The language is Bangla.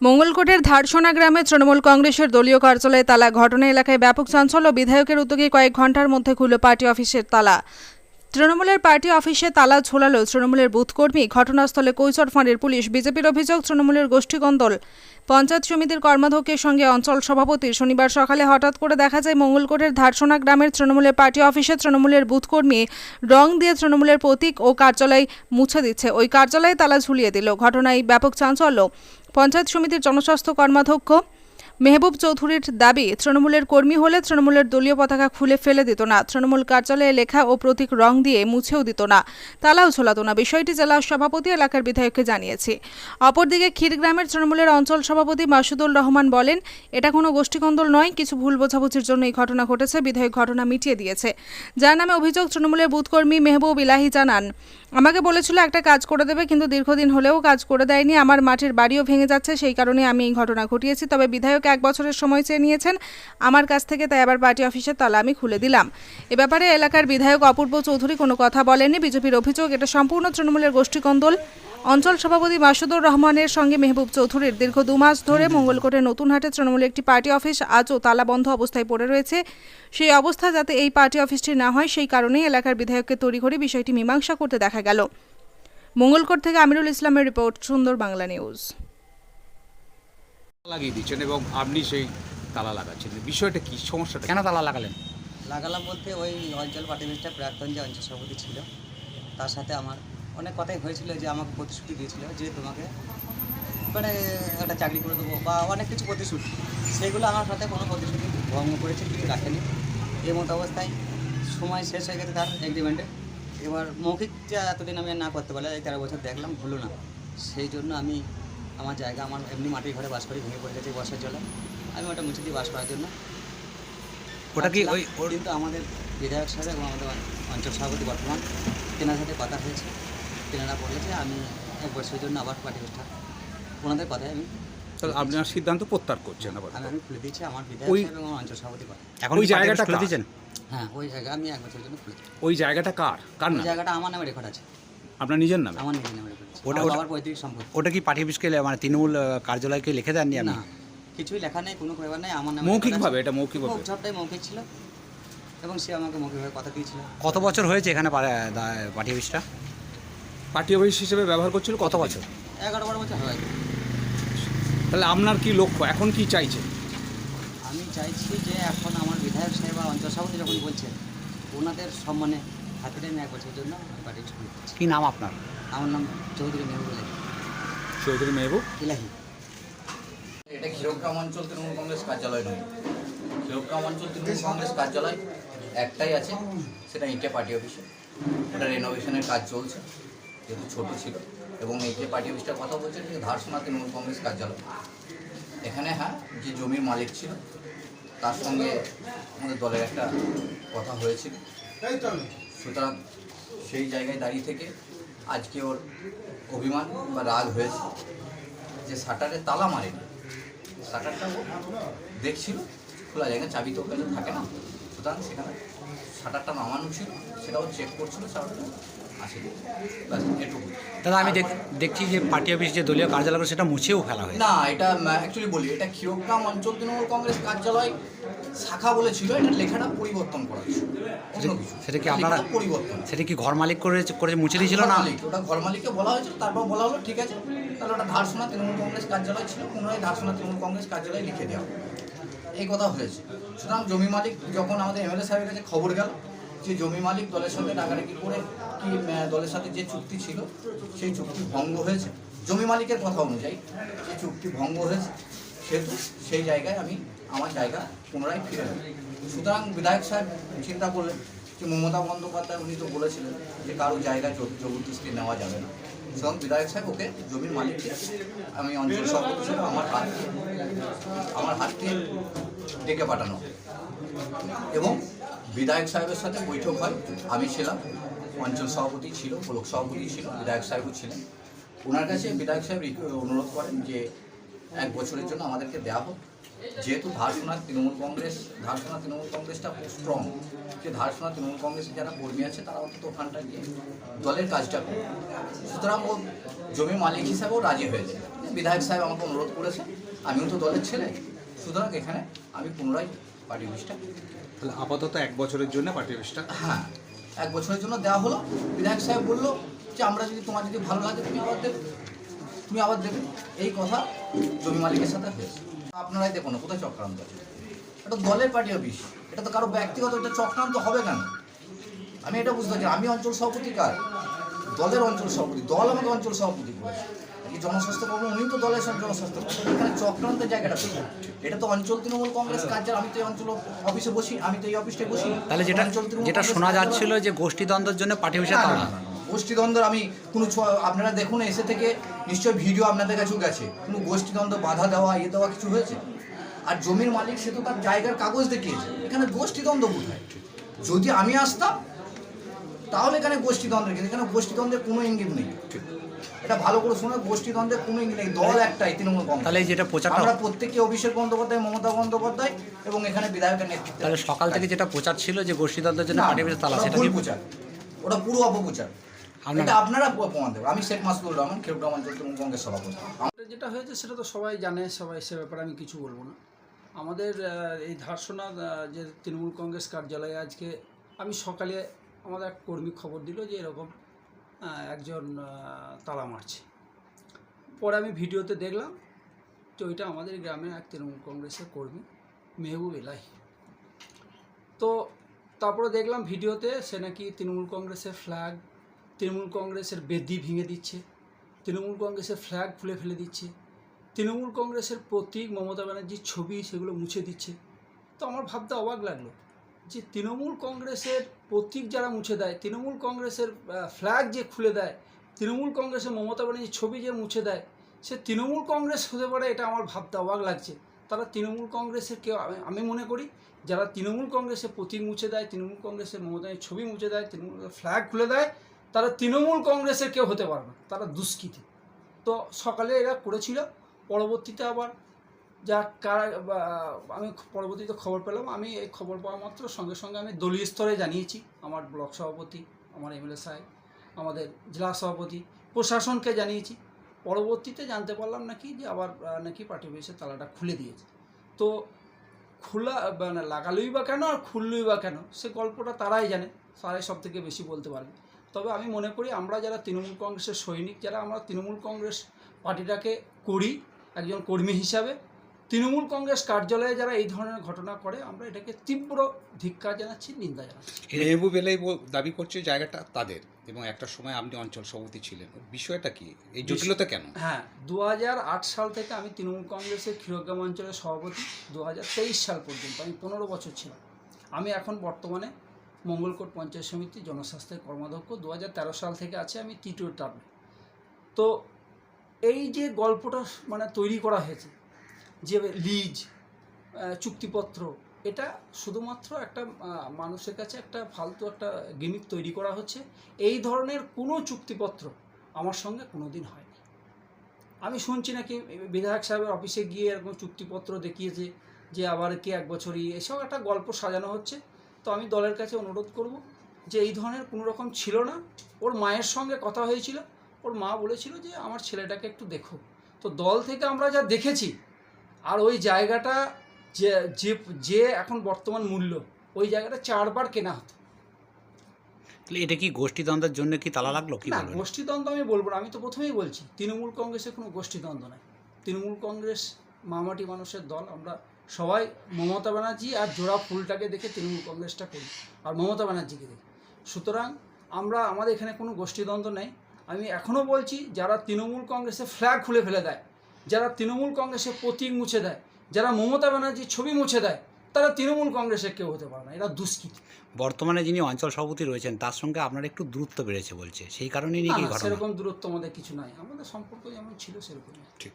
মঙ্গলকোটের ধারসোনা গ্রামে তৃণমূল কংগ্রেসের দলীয় কার্যালয়ে তালা, ঘটনা এলাকায় ব্যাপক চাঞ্চল্য, বিধায়কের উদ্যোগে কয়েক ঘণ্টার মধ্যে খুলল পার্টি অফিসের তালা। তৃণমূলের পার্টি অফিসে তালা ঝোলালো তৃণমূলের বুথকর্মী। ঘটনাস্থলে কৈচর ফাঁড়ের পুলিশ, বিজেপির অভিযোগ, তৃণমূলের গোষ্ঠীকন্দল পঞ্চায়েত সমিতির কর্মাধ্যক্ষের সঙ্গে অঞ্চল সভাপতির শনিবার সকালে হঠাৎ করে দেখা যায় মঙ্গলকোটের ধারসোনা গ্রামের তৃণমূলের পার্টি অফিসে তৃণমূলের বুথকর্মী রং দিয়ে তৃণমূলের প্রতীক ও কার্যালয় মুছে দিচ্ছে। ওই কার্যালয়ে তালা ঝুলিয়ে দিল। ঘটনায় ব্যাপক চাঞ্চল্য। পঞ্চায়েত সমিতির জনস্বাস্থ্য কর্মাধ্যক্ষ মেহবুব চৌধুরীর দাবি, তৃণমূলের কর্মী হলে তৃণমূলের দলীয় পতাকা খুলে ফেলে দিত না। তৃণমূল কার্যালয়ে লেখা ও প্রতীক রং দিয়ে মুছেও দিত না। তালাও ঝোলাতো না। বিষয়টি জেলা সভাপতি এলাকার বিধায়ককে জানিয়েছে। অপরদিকে ক্ষীরগ্রামের তৃণমূলের অঞ্চল সভাপতি মাসুদুল রহমান বলেন, এটা কোনো গোষ্ঠীকন্দল নয়, কিছু ভুল বোঝাবুঝির জন্য এই ঘটনা ঘটেছে, বিধায়ক ঘটনা মিটিয়ে দিয়েছে। যার নামে অভিযোগ, তৃণমূলের বুথকর্মী মেহবুব ইলাহি জানান, আমাকে বলেছিল একটা কাজ করে দেবে, কিন্তু দীর্ঘদিন হলেও কাজ করে দেয়নি। আমার মাটির বাড়িও ভেঙে যাচ্ছে, সেই কারণে আমি এই ঘটনা ঘটিয়েছি। তবে বিধায়ক এক বছরের সময় চেয়ে নিয়েছেন। আমার কাছ থেকে তাই আবার পার্টি অফিসের তালা আমি খুলে দিলাম। এ ব্যাপারে এলাকার বিধায়ক অপূর্ব চৌধুরী কোনো কথা বলেননি। বিজেপির অভিযোগ, এটা সম্পূর্ণ তৃণমূলের গোষ্ঠীকন্দল। অঞ্চল সভাপতি মাসুদুর রহমানের সঙ্গে মেহবুব চৌধুরীর দীর্ঘ দু মাস ধরে মঙ্গলকোটের নতুনহাটে তৃণমূলের একটি পার্টি অফিস আজও তালাবন্ধ অবস্থায় পড়ে রয়েছে। সেই অবস্থা যাতে এই পার্টি অফিসটি না হয়, সেই কারণেই এলাকার বিধায়ককে তড়িঘড়ি বিষয়টি মীমাংসা করতে দেখা গেল। মঙ্গলকোট থেকে আমিরুল ইসলামের রিপোর্ট, সুন্দর বাংলা নিউজ। লাগিয়ে দিচ্ছেন এবং আপনি সেই তালা লাগাচ্ছেন। বিষয়টা কি? সমস্যাটা কেন তালা লাগালেন? লাগালাম বলতে ওই অঞ্চল পার্টি মিনিস্টার প্রাক্তন যে অঞ্চল সভাপতি ছিল তার সাথে আমার অনেক কথাই হয়েছিল যে আমাকে প্রতিশ্রুতি দিয়েছিল যে তোমাকে মানে একটা চাকরি করে দেবো বা অনেক কিছু প্রতিশ্রুতি। সেগুলো আমার সাথে কোনো প্রতিশ্রুতি ভঙ্গ করেছে কিছু রাখেনি। এই মতো অবস্থায় সময় শেষ হয়ে গেছে তার এগ্রিমেন্টে এবার মৌখিক যে এতদিন আমি আর না করতে পারলে এই তেরো বছর দেখলাম হলো না। সেই জন্য আমি আমার জায়গা আমার এমনি মাটির ঘরে বাস করি ভেঙে পড়ে গেছে বর্ষার জলে। আমি ওটা মুছে দিয়ে বাস করার জন্য। ওটা কি ওই ওর কিন্তু আমাদের বিধায়ক সাহেব এবং আমাদের অঞ্চল সভাপতি বর্তমান তেনার সাথে কথা হয়েছে। তেনারা বলেছে আমি এক বছরের জন্য আবার পার্টি অনুষ্ঠা ওনাদের কথায় আমি তাহলে আপনার সিদ্ধান্ত প্রত্যাহার করছেন আবার আমি আমি খুলে দিয়েছি আমার বিধায়ক ওই- সাহেব এবং আমার অঞ্চল সভাপতি কথা। এখন ওই জায়গাটা খুলে দিয়েছেন হ্যাঁ ওই জায়গা আমি এক বছরের জন্য খুলেছি ওই জায়গাটা কার? কার ওই জায়গাটা আমার নামে রেকর্ড আছে। আপনার নিজের নামে? আমার নিজের নামে ওটা- আমার ওটা- পৈতৃক সম্পত্তি। ওটা কি পার্টি অফিসকে লে- মানে তৃণমূল কার্যালয়কে লিখে দেননি আপনি? না কিছুই লেখা নেই কোনো ব্যাপার নেই আমার নামে মৌখিকভাবে এটা মৌখিকভাবে মৌখিক সবটাই মৌখিক ছিল। এবং সে আমাকে মৌখিকভাবে কথা দিয়েছিল। কত বছর হয়েছে এখানে পা- দা- পার্টি অফিসটা পার্টি অফিস হিসেবে ব্যবহার করছিল কত বছর? এগারো বারো বছর হয়। তাহলে আপনার কি লক্ষ্য? এখন কি চাইছে? আমি চাইছি যে এখন আমার বিধায়ক সাহেব বা অঞ্চল সভাপতি যখন বলছেন ওনাদের সম্মানে হাতে আমি এক বছরের জন্য পার্টি শুরু কি নাম আপনার? আমার নাম চৌধুরী মেহবুব ইলাহি চৌধুরী মেহবুব? ইলাহি। এটা ক্ষীরগ্রাম অঞ্চল তৃণমূল কংগ্রেস কার্যালয় নয়। ক্ষীরগ্রাম অঞ্চল তৃণমূল কংগ্রেস কার্যালয় একটাই আছে সেটা ইটে পার্টি অফিসে। ওটা রেনোভেশনের কাজ চলছে যেহেতু ছোট ছিল। এবং ইটে পার্টি অফিসটার কথা বলছে যে ধারসোনা তৃণমূল কংগ্রেস কার্যালয়। এখানে হ্যাঁ যে জমির মালিক ছিল তার সঙ্গে আমাদের দলের একটা কথা হয়েছিল। সুতরাং সেই জায়গায় দাঁড়িয়ে থেকে আজকে ওর অভিমান বা রাগ হয়েছে যে শাটারে তালা মারেনি। শাটারটা দেখছিল, খোলা জায়গায় চাবি তো ওখানে থাকে না। সুতরাং সেখানে শাটারটা নামানো ছিল সেটাও চেক করছিল শাটারটা আসেনি ব্যাস এটুকু। দাদা আমি দেখ- দেখছি যে পার্টি অফিস যে দলীয় কার্যালয় করে সেটা মুছেও ফেলা হয় না এটা অ্যাকচুয়ালি বলি এটা ক্ষীরগ্রাম অঞ্চল তৃণমূল কংগ্রেস কার্যালয় শাখা বলেছিল এটা লেখাটা পরিবর্তন করা ছিল সেটা কি আপনারা- পরিবর্তন। সেটা কি ঘর মালিক করে করে মুছে দিয়েছিল না? ওটা ঘর মালিককে বলা হয়েছিল তারপর বলা হলো ঠিক আছে তাহলে ওটা ধারসোনা তৃণমূল কংগ্রেস কার্যালয় ছিল পুনরায় ধারসোনা তৃণমূল কংগ্রেস কার্যালয়ে লিখে দেওয়া। এই কথা হয়েছে। সুতরাং জমি মালিক যখন আমাদের এমএলএ সাহেবের কাছে খবর গেল যে জমি মালিক দলের সাথে ডাকাডাকি করে কি দলের সাথে যে চুক্তি ছিল, সেই চুক্তি ভঙ্গ হয়েছে। জমি মালিকের কথা অনুযায়ী যে চুক্তি ভঙ্গ হয়েছে, সেহেতু সেই জায়গায় আমি আমার জায়গা পুনরায় ফিরে সুতরাং বিধায়ক সাহেব চিন্তা করলেন যে মমতা বন্দ্যোপাধ্যায় উনি তো বলেছিলেন যে কারও জায়গায় জব- জবরদস্তি নেওয়া যাবে না। সুতরাং বিধায়ক সাহেব, ওকে জমির মালিককে আমি অঞ্চল সভাপতি হিসেবে আমার হাত আমার হাতকে ডেকে পাঠানো। এবং বিধায়ক সাহেবের সাথে বৈঠক হয়, আমি ছিলাম, অঞ্চল সভাপতি ছিল ব্লক সভাপতি ছিল, বিধায়ক সাহেবও ছিলেন। ওনার কাছে বিধায়ক সাহেব অনুরোধ করেন যে এক বছরের জন্য আমাদেরকে দেওয়া হোক। যেহেতু ধারসোনা তৃণমূল কংগ্রেস ধারসোনা তৃণমূল কংগ্রেসটা খুব স্ট্রং যে ধারসোনা তৃণমূল কংগ্রেসের যারা কর্মী আছে তারা অন্তত ওখানটা গিয়ে দলের কাজটা করে সুতরাং ও জমি মালিক হিসাবেও রাজি হয়েছে। বিধায়ক সাহেব আমাকে অনুরোধ করেছে আমিও তো দলের ছেলে। সুতরাং এখানে আমি পুনরায় পার্টি অফিসটা তাহলে আপাতত এক বছরের জন্য পার্টি অফিসটা হ্যাঁ এক বছরের জন্য দেওয়া হলো। বিধায়ক সাহেব বলল যে আমরা যদি তোমার যদি ভালো লাগে তুমি দেবে তুমি আবার দেবে এই কথা জমি মালিকের সাথে হয়েছে। আপনারাই দেখুন না কোথায় চক্রান্ত এটা দলের পার্টি অফিস এটা তো কারও ব্যক্তিগত এটা চক্রান্ত হবে কেন? আমি এটা বুঝতে পারছি আমি অঞ্চল সভাপতি কার? দলের অঞ্চল সভাপতি দল আমাকে অঞ্চল সভাপতি করেছে। এই জনস্বাস্থ্য কর্মী উনি তো দলের সঙ্গে জনস্বাস্থ্য। কর্মী এখানে চক্রান্তের জায়গাটা? এটা তো অঞ্চল তৃণমূল কংগ্রেস কার্যালয় আমি তো এই অঞ্চল অফিসে বসি আমি তো এই অফিসটায় বসি। তাহলে যেটা যেটা শোনা যাচ্ছিল যে গোষ্ঠীদ্বন্দ্বের জন্য পার্টি অফিসে তালা না। গোষ্ঠীদ্বন্দ্ব আমি কোনো আপনারা দেখুন এসে থেকে নিশ্চয় ভিডিও আপনাদের কাছেও গেছে। কোনো গোষ্ঠীদ্বন্দ্ব বাধা দেওয়া ইয়ে দেওয়া কিছু হয়েছে? আর জমির মালিক সে তো তার জায়গার কাগজ দেখিয়েছে। এখানে গোষ্ঠীদ্বন্দ্ব কোথায়? যদি আমি আসতাম তাহলে এখানে গোষ্ঠীদ্বন্দ্বের কিন্তু এখানে গোষ্ঠীদ্বন্দ্বের কোনো ইঙ্গিত নেই। এটা ভালো করে শুনে গোষ্ঠীদ্বন্দ্বের কোনো ইঙ্গিত নেই। দল একটাই তৃণমূল কংগ্রেস। তাহলে যেটা প্রচার আমরা প্রত্যেকে অভিষেক বন্দ্যোপাধ্যায় মমতা বন্দ্যোপাধ্যায় এবং এখানে বিধায়কের নেতৃত্বে। তাহলে সকাল থেকে যেটা প্রচার ছিল যে গোষ্ঠীদ্বন্দ্বের জন্য পার্টি তালা সেটা ভুল প্রচার। ওটা পুরো অপপ্রচার। এটা আপনারা প্রমাণ দেবেন। আমি শেখ মাসুদুর রহমান খেপডাম অঞ্চল তৃণমূল সভাপতি। যেটা হয়েছে সেটা তো সবাই জানে সবাই সে ব্যাপারে আমি কিছু বলব না। আমাদের এই ধারসোনা যে তৃণমূল কংগ্রেস কার্যালয়ে আজকে আমি সকালে আমাদের এক কর্মী খবর দিল যে এরকম একজন তালা মারছে। পরে আমি ভিডিওতে দেখলাম যে ওইটা আমাদের গ্রামের এক তৃণমূল কংগ্রেসের কর্মী মেহবুব এলাহি। তো তারপরে দেখলাম ভিডিওতে সে নাকি তৃণমূল কংগ্রেসের ফ্ল্যাগ তৃণমূল কংগ্রেসের বেদি ভেঙে দিচ্ছে, তৃণমূল কংগ্রেসের ফ্ল্যাগ খুলে ফেলে দিচ্ছে, তৃণমূল কংগ্রেসের প্রতীক মমতা ব্যানার্জির ছবি সেগুলো মুছে দিচ্ছে। তো আমার ভাবতে অবাক লাগল যে তৃণমূল কংগ্রেসের প্রতীক যারা মুছে দেয়, তৃণমূল কংগ্রেসের ফ্ল্যাগ যে খুলে দেয়, তৃণমূল কংগ্রেসের মমতা ব্যানার্জির ছবি যে মুছে দেয়, সে তৃণমূল কংগ্রেস হতে পারে এটা আমার ভাবতে অবাক লাগছে। তারা তৃণমূল কংগ্রেসের কেউ, আমি মনে করি যারা তৃণমূল কংগ্রেসের প্রতীক মুছে দেয়, তৃণমূল কংগ্রেসের মমতা ছবি মুছে দেয় তৃণমূল ফ্ল্যাগ খুলে দেয় তারা তৃণমূল কংগ্রেসের কেউ হতে পারে না, তারা দুষ্কৃতী। তো সকালে এরা করেছিল, পরবর্তীতে আবার যা কারা আমি পরবর্তীতে খবর পেলাম, আমি এই খবর পাওয়া মাত্র সঙ্গে সঙ্গে আমি দলীয় স্তরে জানিয়েছি, আমার ব্লক সভাপতি, আমার এমএলএ সাহেব, আমাদের জেলা সভাপতি, প্রশাসনকে জানিয়েছি। পরবর্তীতে জানতে পারলাম নাকি যে আবার নাকি পার্টি অফিসের তালাটা খুলে দিয়েছে। তো খোলা মানে লাগালোই বা কেন আর খুললই বা কেন, সে গল্পটা তারাই জানে, তারাই সব থেকে বেশি বলতে পারবে তবে আমি মনে করি আমরা যারা তৃণমূল কংগ্রেসের সৈনিক যারা আমরা তৃণমূল কংগ্রেস পার্টিটাকে করি একজন কর্মী হিসাবে তৃণমূল কংগ্রেস কার্যালয়ে যারা এই ধরনের ঘটনা করে আমরা এটাকে তীব্র ধিক্কার জানাচ্ছি নিন্দা জানাচ্ছি। মেহবুব এলাই বল- দাবি করছে জায়গাটা তাদের এবং একটা সময় আপনি অঞ্চল সভাপতি ছিলেন। বিষয়টা কি? এই জটিলতা কেন? হ্যাঁ দু হাজার আট সাল থেকে আমি তৃণমূল কংগ্রেসের ক্ষীরগ্রাম অঞ্চলের সভাপতি দু হাজার তেইশ সাল পর্যন্ত আমি পনেরো বছর ছিলাম। আমি এখন বর্তমানে মঙ্গলকোট পঞ্চায়েত সমিতি জনস্বাস্থ্যের কর্মাধ্যক্ষ। দু হাজার তেরো সাল থেকে আছে আমি তৃতীয় টার্মে তো এই যে গল্পটা মানে তৈরি করা হয়েছে, যে লিজ চুক্তিপত্র, এটা শুধুমাত্র একটা মানুষের কাছে একটা ফালতু একটা গিমিক তৈরি করা হচ্ছে, এই ধরনের কোনো চুক্তিপত্র আমার সঙ্গে কোনো দিন হয়নি। আমি শুনছি নাকি বিধায়ক সাহেবের অফিসে গিয়ে এরকম চুক্তিপত্র দেখিয়েছে যে আবার কি এক বছরই, এসব একটা গল্প সাজানো হচ্ছে। তো আমি দলের কাছে অনুরোধ করব যে এই ধরনের কোনো রকম ছিল না। ওর মায়ের সঙ্গে কথা হয়েছিল। ওর মা বলেছিল যে আমার ছেলেটাকে একটু দেখো। তো দল থেকে আমরা যা দেখেছি আর ওই জায়গাটা যে যে যে এখন বর্তমান মূল্য ওই জায়গাটা চারবার কেনা হতো। তাহলে এটা কি গোষ্ঠীদ্বন্দ্বের জন্য কি তালা লাগল কি না গোষ্ঠীদ্বন্দ্ব আমি বলব না। আমি তো প্রথমেই বলছি তৃণমূল কংগ্রেসের কোনো গোষ্ঠীদ্বন্দ্ব নাই। তৃণমূল কংগ্রেস মামাটি মানুষের দল আমরা সবাই মমতা ব্যানার্জি আর জোড়া ফুলটাকে দেখে তৃণমূল কংগ্রেসটা করি আর মমতা ব্যানার্জিকে দেখি। সুতরাং আমরা আমাদের এখানে কোনো গোষ্ঠীদ্বন্দ্ব নেই। আমি এখনও বলছি যারা তৃণমূল কংগ্রেসের ফ্ল্যাগ খুলে ফেলে দেয় যারা তৃণমূল কংগ্রেসের প্রতীক মুছে দেয় যারা মমতা ব্যানার্জির ছবি মুছে দেয় তারা তৃণমূল কংগ্রেসের কেউ হতে পারে না এরা দুষ্কৃতী। বর্তমানে যিনি অঞ্চল সভাপতি রয়েছেন তার সঙ্গে আপনার একটু দূরত্ব বেড়েছে বলছে সেই কারণেই নাকি সেরকম দূরত্ব আমাদের কিছু নাই। আমাদের সম্পর্ক যেমন ছিল সেরকমই। ঠিক।